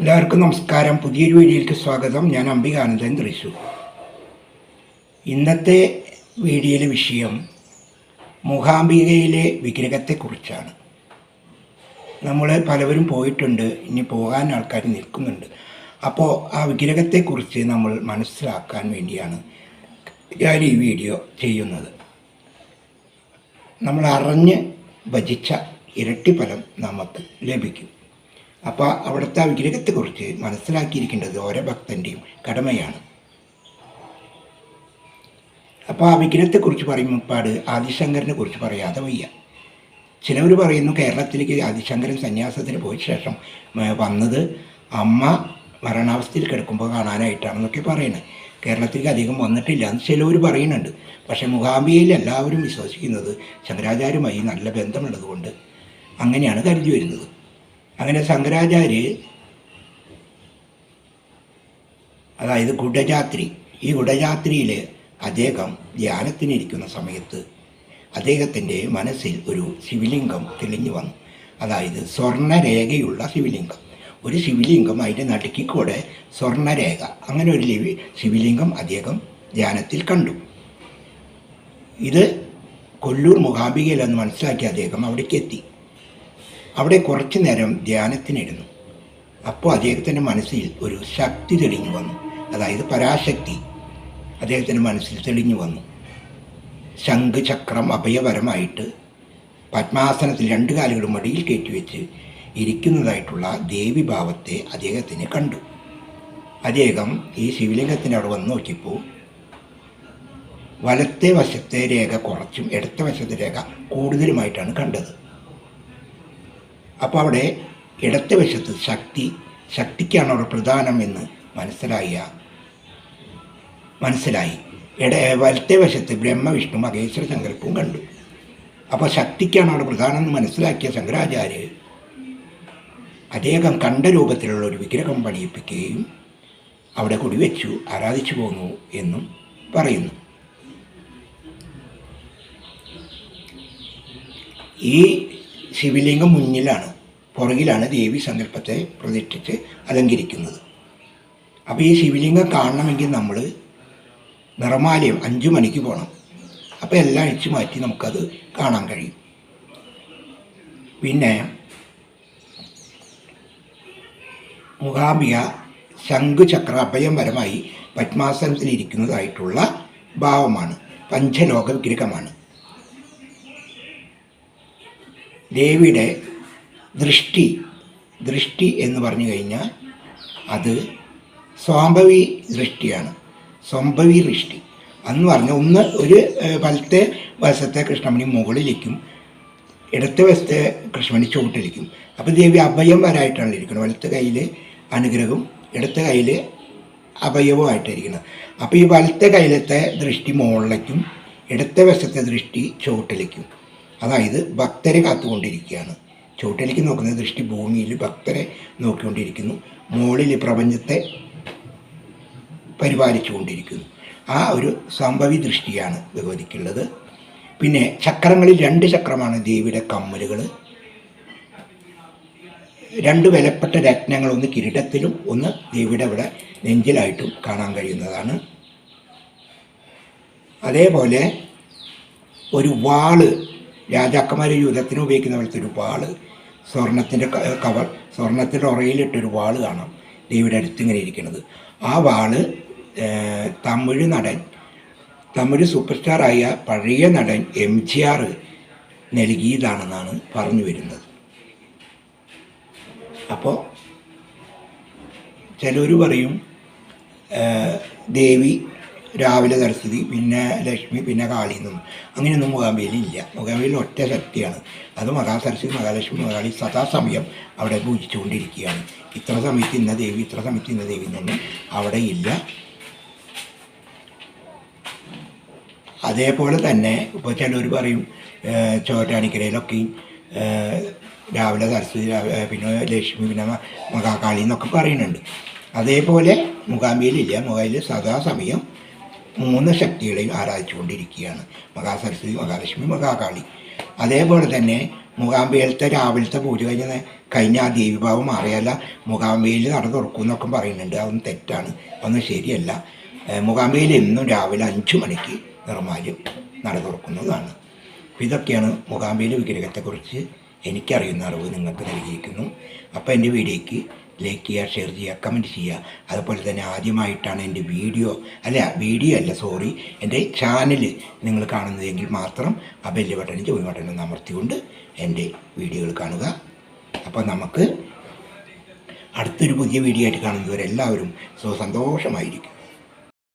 എല്ലാവർക്കും നമസ്കാരം. പുതിയൊരു വീഡിയോയിലേക്ക് സ്വാഗതം. ഞാൻ അംബികാനന്ദൻ തൃശൂർ ഇന്നത്തെ വീഡിയോയിലെ വിഷയം മൂകാംബികയിലെ വിഗ്രഹത്തെക്കുറിച്ചാണ്. നമ്മൾ പലവരും പോയിട്ടുണ്ട്. ഇനി പോകാൻ ആൾക്കാർ നിൽക്കുന്നുണ്ട്. അപ്പോൾ ആ വിഗ്രഹത്തെക്കുറിച്ച് നമ്മൾ മനസ്സിലാക്കാൻ വേണ്ടിയാണ് ഞാൻ ഈ വീഡിയോ ചെയ്യുന്നത്. നമ്മൾ അറിഞ്ഞ് ഭജിച്ച ഇരട്ടി ഫലം നമുക്ക് ലഭിക്കും. അപ്പോൾ അവിടുത്തെ വിഗ്രഹത്തെക്കുറിച്ച് മനസ്സിലാക്കിയിരിക്കേണ്ടത് ഓരോ ഭക്തന്റെയും കടമയാണ്. അപ്പോൾ ആ വിഗ്രഹത്തെക്കുറിച്ച് പറയുമ്പോൾ പാട് ആദിശങ്കരനെ കുറിച്ച് പറയാതെ വയ്യ. ചിലവർ പറയുന്നു കേരളത്തിലേക്ക് ആദിശങ്കരൻ സന്യാസത്തിന് പോയ ശേഷം വന്നത് അമ്മ മരണാവസ്ഥയിൽ കിടക്കുമ്പോൾ കാണാനായിട്ടാണെന്നൊക്കെ പറയുന്നത് കേരളത്തിലേക്ക് അധികം വന്നിട്ടില്ല എന്ന് ചിലവർ പറയുന്നുണ്ട്. പക്ഷേ മുഖാംബിയയിൽ എല്ലാവരും വിശ്വസിക്കുന്നത് ശങ്കരാചാര്യമായി നല്ല ബന്ധമുള്ളതുകൊണ്ട് അങ്ങനെയാണ് കരുതി വരുന്നത്. അങ്ങനെ ശങ്കരാചാര്യ അതായത് ഗുഡജാത്രി ഈ ഗുഡജാത്രിയിൽ അദ്ദേഹം ധ്യാനത്തിനിരിക്കുന്ന സമയത്ത് അദ്ദേഹത്തിന്റെ മനസ്സിൽ ഒരു ശിവലിംഗം തെളിഞ്ഞു വന്നു. അതായത് സ്വർണരേഖയുള്ള ശിവലിംഗം. ഒരു ശിവലിംഗം അതിന്റെ നടുക്കിക്കൂടെ സ്വർണരേഖ അങ്ങനെ ഒരു ശിവലിംഗം അദ്ദേഹം ധ്യാനത്തിൽ കണ്ടു. ഇത് കൊല്ലൂർ മൂകാംബികയിലെന്ന് മനസ്സിലാക്കി അദ്ദേഹം അവിടേക്ക് എത്തി അവിടെ കുറച്ചു നേരം ധ്യാനത്തിനിരുന്നു. അപ്പോൾ അദ്ദേഹത്തിന്റെ മനസ്സിൽ ഒരു ശക്തി തെളിഞ്ഞു വന്നു. അതായത് പരാശക്തി അദ്ദേഹത്തിന്റെ മനസ്സിൽ തെളിഞ്ഞു വന്നു. ശംഖ് ചക്രം അഭയപരമായിട്ട് പത്മാസനത്തിൽ രണ്ട് കാലുകളും മടിയിൽ കയറ്റിവെച്ച് ഇരിക്കുന്നതായിട്ടുള്ള ദേവിഭാവത്തെ അദ്ദേഹത്തിന് കണ്ടു. അദ്ദേഹം ഈ ശിവലിംഗത്തിന്റെ അവിടെ വന്ന് നോക്കിയപ്പോൾ വലത്തെ വശത്തെ രേഖ കുറച്ചും ഇടത്തെ വശത്തെ രേഖ കൂടുതലുമായിട്ടാണ് കണ്ടത്. അപ്പോൾ അവിടെ ഇടത്തെ വശത്ത് ശക്തി ശക്തിക്കാണ് അവിടെ പ്രധാനം എന്ന് മനസ്സിലായ മനസ്സിലായി. ഇട വലത്തെ വശത്ത് ബ്രഹ്മവിഷ്ണു മഹേശ്വര സങ്കല്പവും കണ്ടു. അപ്പോൾ ശക്തിക്കാണ് അവിടെ പ്രധാനം എന്ന് മനസ്സിലാക്കിയ ശങ്കരാചാര്യ അദ്ദേഹം കണ്ട രൂപത്തിലുള്ള ഒരു വിഗ്രഹം പണിയിപ്പിക്കുകയും അവിടെ കുടിവെച്ചു ആരാധിച്ചു പോന്നു എന്നും പറയുന്നു. ഈ ശിവലിംഗം മുന്നിലാണ് പുറകിലാണ് ദേവി സങ്കല്പത്തെ പ്രതിഷ്ഠിച്ച് അലങ്കരിക്കുന്നത്. അപ്പോൾ ഈ ശിവലിംഗം കാണണമെങ്കിൽ നമ്മൾ നിറമാലയം അഞ്ച് മണിക്ക് പോകണം അപ്പോൾ എല്ലാം അഴിച്ചു മാറ്റി നമുക്കത് കാണാൻ കഴിയും. പിന്നെ മുഖാംബിക ശംഖുചക്ര അഭയംപരമായി പത്മാസനത്തിലിരിക്കുന്നതായിട്ടുള്ള ഭാവമാണ് പഞ്ചലോക വിഗ്രഹമാണ് ദേവിയുടെ ദൃഷ്ടി ദൃഷ്ടി എന്ന് പറഞ്ഞു കഴിഞ്ഞാൽ അത് സ്വാംഭവി ദൃഷ്ടിയാണ്. സ്വംഭവി ദൃഷ്ടി. എന്ന് പറഞ്ഞ ഒന്ന് ഒരു വലത്തെ വശത്തെ കൃഷ്ണമണി മുകളിലേക്കും ഇടത്തെ വശത്തെ കൃഷ്ണമണി ചുവട്ടിലേക്കും അപ്പോൾ ദേവി അഭയം വരായിട്ടാണ് ഇരിക്കുന്നത്. വലത്തെ കയ്യിൽ അനുഗ്രഹവും ഇടത്തെ കയ്യിൽ അഭയവുമായിട്ടിരിക്കുന്നത് അപ്പോൾ ഈ വലത്തെ കയ്യിലത്തെ ദൃഷ്ടി മുകളിലേക്കും ഇടത്തെ വശത്തെ ദൃഷ്ടി ചുവട്ടിലേക്കും. അതായത് ഭക്തരെ കാത്തുകൊണ്ടിരിക്കുകയാണ്. ചുവട്ടിലേക്ക് നോക്കുന്ന ദൃഷ്ടി ഭൂമിയിൽ ഭക്തരെ നോക്കിക്കൊണ്ടിരിക്കുന്നു. മുകളിൽ പ്രപഞ്ചത്തെ പരിപാലിച്ചുകൊണ്ടിരിക്കുന്നു. ആ ഒരു സംഭവി ദൃഷ്ടിയാണ് ഭഗവതിക്കുള്ളത് പിന്നെ ചക്രങ്ങളിൽ രണ്ട് ചക്രമാണ് ദേവിയുടെ കമ്മലുകൾ രണ്ട് വിലപ്പെട്ട രത്നങ്ങൾ ഒന്ന് കിരീടത്തിലും ഒന്ന് ദേവിയുടെ ഇവിടെ നെഞ്ചിലായിട്ടും കാണാൻ കഴിയുന്നതാണ്. അതേപോലെ ഒരു വാൾ രാജാക്കന്മാർ യുദ്ധത്തിന് ഉപയോഗിക്കുന്ന പോലത്തെ ഒരു വാൾ സ്വർണത്തിന്റെ കവർ സ്വർണത്തിന്റെ ഉറയിലിട്ടൊരു വാൾ കാണാം. ദേവിയുടെ അടുത്ത് ഇങ്ങനെ ഇരിക്കുന്നത്. ആ വാൾ തമിഴ് നടൻ തമിഴ് സൂപ്പർ സ്റ്റാറായ പഴയ നടൻ എം ജി ആർ നൽകിയതാണെന്നാണ് പറഞ്ഞു വരുന്നത്. അപ്പോൾ ചിലർ പറയും ദേവി രാവിലെ സരസ്വതി പിന്നെ ലക്ഷ്മി പിന്നെ കാളി എന്നും അങ്ങനെയൊന്നും മുഖാംബിയിൽ ഇല്ല മുഖാംബിയിൽ ഒറ്റ ശക്തിയാണ്. അത് മഹാസരസ്വതി മഹാലക്ഷ്മി മഹാളി സദാസമയം അവിടെ പൂജിച്ചുകൊണ്ടിരിക്കുകയാണ്. ഇത്ര സമയത്ത് ഇന്ന ദേവി ഇത്ര സമയത്ത് ഇന്ന ദേവി എന്നൊന്നും അവിടെ ഇല്ല. അതേപോലെ തന്നെ ഇപ്പോൾ ചിലർ പറയും ചോറ്റാണിക്കരയിലൊക്കെയും രാവിലെ സരസ്വതി പിന്നെ ലക്ഷ്മി പിന്നെ മഹാകാളി എന്നൊക്കെ പറയുന്നുണ്ട്. അതേപോലെ മുഖാംബിയിലില്ല മുഖാമ്പിയിൽ സദാസമയം മൂന്ന് ശക്തികളെയും ആരാധിച്ചുകൊണ്ടിരിക്കുകയാണ്. മഹാസരസ്വതി മഹാലക്ഷ്മി മഹാകാളി. അതേപോലെ തന്നെ മൂകാംബികയിലത്തെ രാവിലത്തെ പൂജ കഴിഞ്ഞ കഴിഞ്ഞ ആ ദേവിഭാവം മാറിയല്ല മൂകാംബികയിൽ നട തുറക്കും എന്നൊക്കെ പറയുന്നുണ്ട്. അതൊന്നും തെറ്റാണ്. അതൊന്നും ശരിയല്ല. ഇന്നും എന്നും രാവിലെ അഞ്ച് മണിക്ക് നിർമാല്യം നട തുറക്കുന്നതാണ്. ഇതൊക്കെയാണ് മൂകാംബികയിലെ വിഗ്രഹത്തെക്കുറിച്ച് എനിക്കറിയുന്ന അറിവ് നിങ്ങൾക്ക് നൽകിയിരിക്കുന്നു. അപ്പോൾ എന്റെ വീഡിയോയ്ക്ക് ലൈക്ക് ചെയ്യുക ഷെയർ ചെയ്യുക കമന്റ് ചെയ്യുക. അതുപോലെ തന്നെ ആദ്യമായിട്ടാണ് എന്റെ വീഡിയോ അല്ല വീഡിയോ അല്ല സോറി എന്റെ ചാനൽ നിങ്ങൾ കാണുന്നതെങ്കിൽ മാത്രം ആ ബെല്ല് ബട്ടണും ജോയി ബട്ടണും അമർത്തിക്കൊണ്ട് എന്റെ വീഡിയോകൾ കാണുക. അപ്പോൾ നമുക്ക് അടുത്തൊരു പുതിയ വീഡിയോ ആയിട്ട് കാണുന്നവരെല്ലാവരും സന്തോഷമായിരിക്കും.